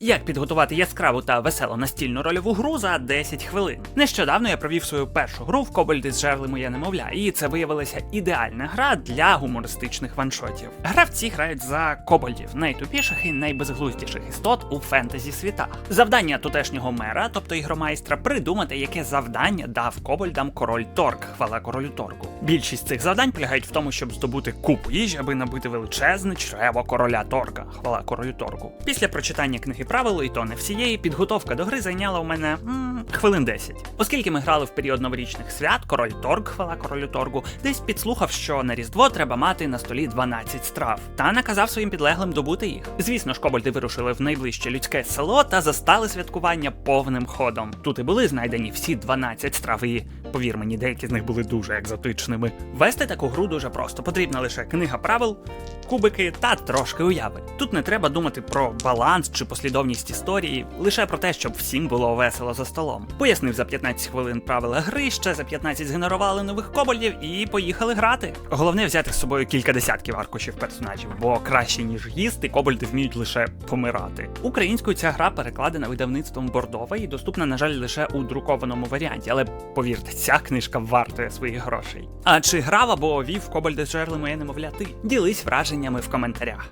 Як підготувати яскраву та веселу настільну рольову гру за 10 хвилин? Нещодавно я провів свою першу гру в Кобальди жерли моє немовля, і це виявилася ідеальна гра для гумористичних ваншотів. Гравці грають за кобальдів, найтупіших і найбезглуздіших істот у фентезі світах. Завдання тутешнього мера, тобто ігромайстра, придумати, яке завдання дав кобальдам король Торк, хвала королю Торку. Більшість цих завдань полягають в тому, щоб здобути купу їжі, аби набити величезне чрево короля Торка, хвала королю Торку. Після прочитання книги правил, і то не всієї, підготовка до гри зайняла у мене м, хвилин 10. Оскільки ми грали в період новорічних свят, король Торг, хвала королю Торгу, десь підслухав, що на Різдво треба мати на столі 12 страв, та наказав своїм підлеглим добути їх. Звісно ж, кобальди вирушили в найближче людське село та застали святкування повним ходом. Тут і були знайдені всі 12 страв, і повір мені, деякі з них були дуже екзотичними. Вести таку гру дуже просто. Потрібна лише книга правил, кубики та трошки уяви. Тут не треба думати про баланс чи послідовність історії, лише про те, щоб всім було весело за столом. Пояснив за 15 хвилин правила гри, ще за 15 згенерували нових кобальдів і поїхали грати. Головне взяти з собою кілька десятків аркушів персонажів, бо краще ніж їсти, кобальди вміють лише помирати. Українською ця гра перекладена видавництвом Бордова і доступна, на жаль, лише у друкованому варіанті, але повірте, ця книжка вартує своїх грошей. А чи грав або вів кобальди з жерли моє немовля ти? Ділись враженнями в коментарях.